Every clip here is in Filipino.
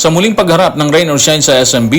Sa muling pagharap ng rain or shine sa SMB,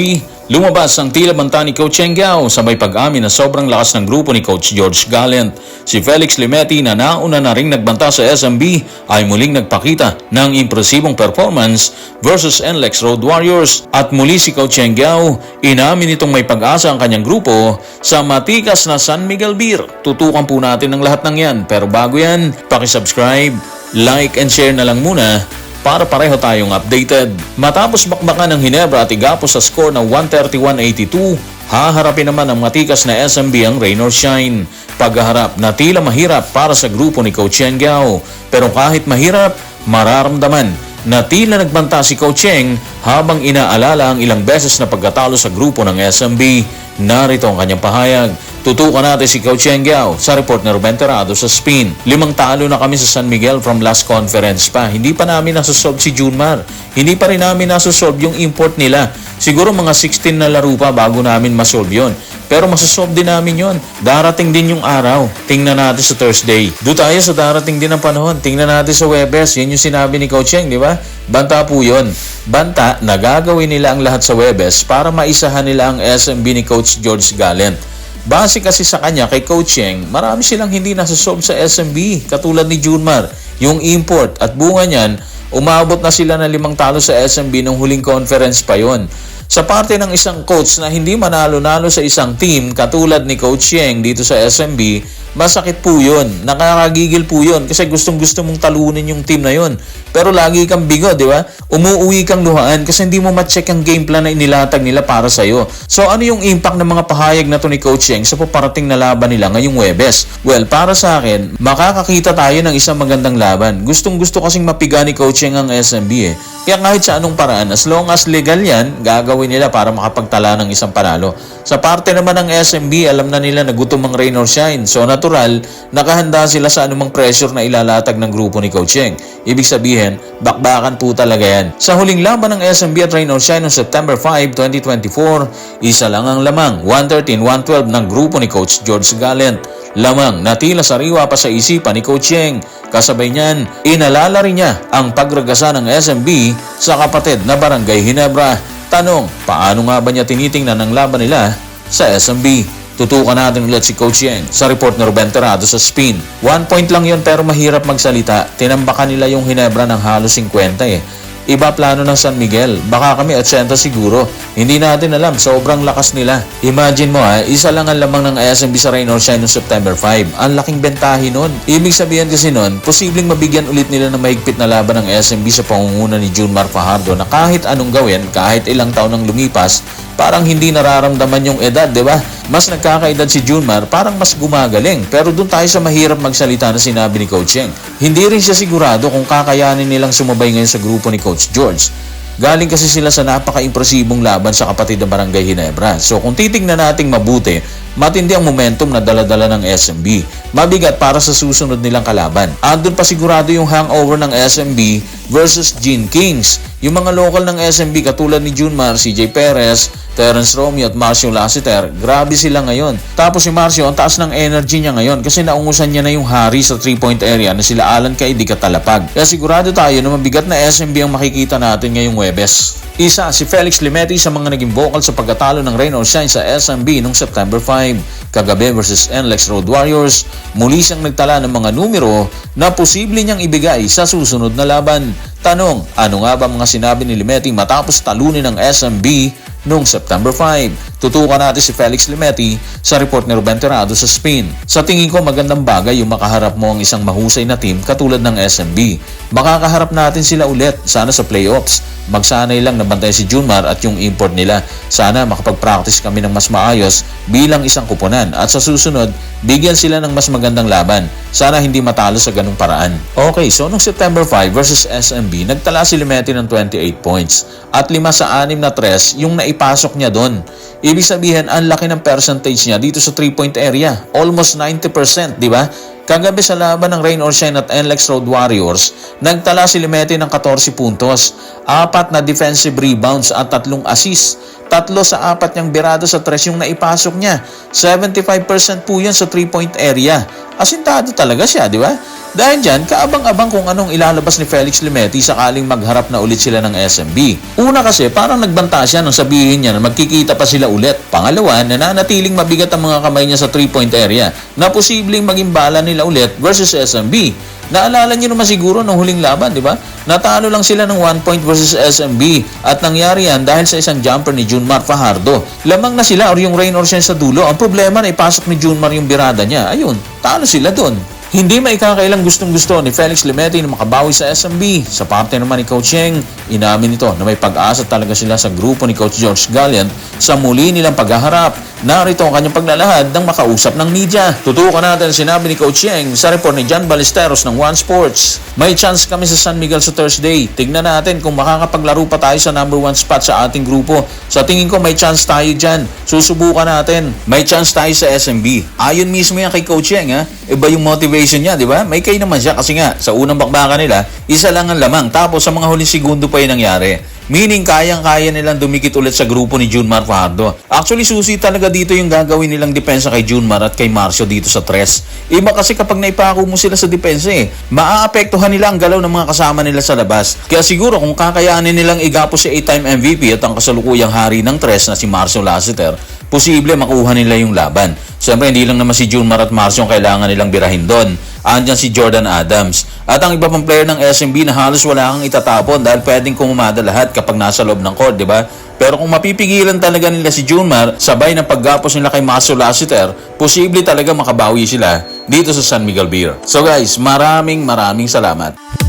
lumabas ang tila banta ni Coach Engiao sabay pag-amin na sobrang lakas ng grupo ni Coach George Gallant. Si Felix Limetti na nauna na ring nagbanta sa SMB ay muling nagpakita ng impresibong performance versus NLEX Road Warriors at muli si Coach Engiao inamin nitong may pag-asa ang kanyang grupo sa matikas na San Miguel Beer. Tutukan po natin ang lahat ng yan pero bago yan, pakisubscribe, like and share na lang muna para pareho tayong updated. Matapos bakbakan ng Hinebra at igapos sa score na 131-82, haharapin naman ang matikas na SMB ang rain or shine. Pagharap na tila mahirap para sa grupo ni Coach Cheng Giao. Pero kahit mahirap, mararamdaman na tila nagbanta si Coach Cheng habang inaalala ang ilang beses na pagkatalo sa grupo ng SMB. Narito ang kanyang pahayag. Tutukan natin si Coach Cheng Giao sa report ni Ruben Terrado sa spin. Limang talo na kami sa San Miguel from last conference pa. Hindi pa namin nasusolve si Junmar. Hindi pa rin namin nasusolve yung import nila. Siguro mga 16 na laro pa bago namin masolve yon. Pero masasolve din namin yon. Darating din yung araw. Tingnan natin sa Thursday. Do tayo sa darating din ng panahon. Tingnan natin sa Webes. Yan yung sinabi ni Coach Cheng, di ba? Banta po yon. Banta na gagawin nila ang lahat sa Webes para maisahan nila ang SMB ni Coach George Gallant. Base kasi sa kanya kay Coach Cheng, marami silang hindi nasasolve sa SMB katulad ni Junmar. Yung import at bunga niyan, umabot na sila ng limang talo sa SMB nung huling conference pa yon. Sa parte ng isang coach na hindi manalo-nalo sa isang team katulad ni Coach Cheng dito sa SMB, masakit po yun. Nakakagigil po yun kasi gustong-gusto mong talunin yung team na yun. Pero lagi kang bigo, di ba? Umuuwi kang luhaan kasi hindi mo ma-check ang game plan na inilatag nila para sa'yo. So ano yung impact ng mga pahayag na to ni Coach Cheng sa paparating na laban nila ngayong Webes? Well, para sa akin, makakakita tayo ng isang magandang laban. Gustong-gusto kasing mapiga ni Coach Cheng ang SMB eh. Kaya kahit sa anong paraan, as long as legal yan, gagawin nila para makapagtala ng isang panalo. Sa parte naman ng SMB, alam na nila na gutom ang rain or shine. So natural, nakahanda sila sa anumang pressure na ilalatag ng grupo ni Coach Cheng. Ibig sabihin, bakbakan po talaga yan. Sa huling laban ng SMB at rain or shine noong September 5, 2024, isa lang ang lamang, 113-112 ng grupo ni Coach George Gallant. Lamang na tila sariwa pa sa isipan ni Coach Cheng. Kasabay niyan, inalala rin niya ang pagragasa ng SMB sa kapatid na Barangay Hinebra. Tanong, paano nga ba niya tinitingnan ang laban nila sa SMB? Tutukan natin ulit si Coach Yang sa report ni Ruben Terrado sa spin. One point lang yon pero mahirap magsalita. Tinambakan nila yung Hinebra ng halos 50 eh. Iba plano ng San Miguel. Baka kami 80 siguro. Hindi natin alam. Sobrang lakas nila. Imagine mo ha, isa lang ang lamang ng SMB sa Rain or Shine noong September 5. Ang laking bentahe nun. Ibig sabihin kasi nun, posibleng mabigyan ulit nila ng mahigpit na laban ng SMB sa pangunguna ni Junmar Fajardo na kahit anong gawin, kahit ilang taon nang lumipas, parang hindi nararamdaman yung edad, di ba? Mas nagkakaedad si Junmar, parang mas gumagaling. Pero doon tayo sa mahirap magsalita na sinabi ni Coach Cheng. Hindi rin siya sigurado kung kakayanin nilang sumabay ngayon sa grupo ni Coach George. Galing kasi sila sa napaka-impresibong laban sa kapatid na Barangay Hinebra. So kung titingnan nating mabuti, matindi ang momentum na daladala ng SMB. Mabigat para sa susunod nilang kalaban. Andun pa sigurado yung hangover ng SMB versus Gene Kings. Yung mga local ng SMB katulad ni Junmar, CJ Perez, Terence Romeo at Marcio Lassiter, grabe sila ngayon. Tapos si Marcio, ang taas ng energy niya ngayon kasi naungusan niya na yung hari sa 3-point area na sila Alan kay di katalapag. Kaya sigurado tayo na mabigat na SMB ang makikita natin ngayong Webes. Isa si Felix Limetti sa mga naging vocal sa pagkatalo ng Rain or Shine sa SMB noong September 5. Kagabi versus NLEX Road Warriors, muli siyang nagtala ng mga numero na posible niyang ibigay sa susunod na laban. Tanong, ano nga ba mga sinabi ni Limetti matapos talunin ng SMB noong September 5. Tutukan natin si Felix Limetti sa report ni Ruben Terrado sa spin. Sa tingin ko magandang bagay yung makaharap mo ang isang mahusay na team katulad ng SMB. Makakaharap natin sila ulit sana sa playoffs. Magsanay lang na bantay si Junmar at yung import nila. Sana makapag-practice kami ng mas maayos bilang isang kuponan at sa susunod, bigyan sila ng mas magandang laban. Sana hindi matalo sa ganung paraan. Okay, so nung September 5 versus SMB, nagtala si Limetti ng 28 points at 5 sa 6 na tres yung naipasok niya doon. Ibig sabihin, ang laki ng percentage niya dito sa 3-point area. Almost 90%, di ba? Kagabi sa laban ng Rain or Shine at NLEX Road Warriors, nagtala si Limete ng 14 puntos, apat na defensive rebounds at tatlong assists. Tatlo sa apat niyang birado sa tres yung naipasok niya. 75% po yan sa 3-point area. Asintado talaga siya, di ba? Dahil dyan, kaabang-abang kung anong ilalabas ni Felix Limeti sakaling magharap na ulit sila ng SMB. Una kasi, parang nagbanta siya nang sabihin niya na magkikita pa sila ulit. Pangalawa, nananatiling mabigat ang mga kamay niya sa 3-point area na posibleng maging bala nila ulit versus SMB. Naalala niyo naman siguro nung huling laban, di ba? Natalo lang sila ng 1 point versus SMB at nangyari yan dahil sa isang jumper ni Junmar Fajardo. Lamang na sila or yung rain or sa dulo. Ang problema na ipasok ni Junmar yung birada niya. Ayun, talo sila doon. Hindi maikakailang gustong-gusto ni Felix Limete na makabawi sa SMB. Sa parte naman ni Coach Cheng, inamin nito na may pag-asa talaga sila sa grupo ni Coach George Galliant sa muli nilang paghaharap. Narito ang kanyang paglalahad ng makausap ng media. Tutukan natin sinabi ni Coach Cheng sa report ni John Ballesteros ng One Sports. May chance kami sa San Miguel sa Thursday. Tignan natin kung makakapaglaro pa tayo sa number one spot sa ating grupo. Sa tingin ko may chance tayo dyan. Susubukan natin. May chance tayo sa SMB. Ayon mismo yan kay Coach Cheng ha. Iba yung motivation niya, di ba? May kay naman siya kasi nga sa unang bakbakan nila, isa lang ang lamang. Tapos sa mga huling segundo pa yung nangyari. Meaning, kayang-kaya nilang dumikit ulit sa grupo ni Junmar Fajardo. Actually, susi talaga dito yung gagawin nilang depensa kay Junmar at kay Marcio dito sa tres. Iba kasi kapag naipako mo sila sa depensa eh, maaapektuhan nila ang galaw ng mga kasama nila sa labas. Kaya siguro kung kakayanin nilang igapo si 8-time MVP at ang kasalukuyang hari ng tres na si Marcio Lassiter, posible makuha nila yung laban. Siyempre, hindi lang naman si Junmar at Marcio ang kailangan nilang birahin doon. Andyan si Jordan Adams. At ang iba pang player ng SMB na halos wala kang itatapon dahil pwedeng kumumada lahat kapag nasa loob ng court, di ba? Pero kung mapipigilan talaga nila si Junmar, sabay ng paggapos nila kay Maso Lassiter, posible talaga makabawi sila dito sa San Miguel Beer. So guys, maraming maraming salamat.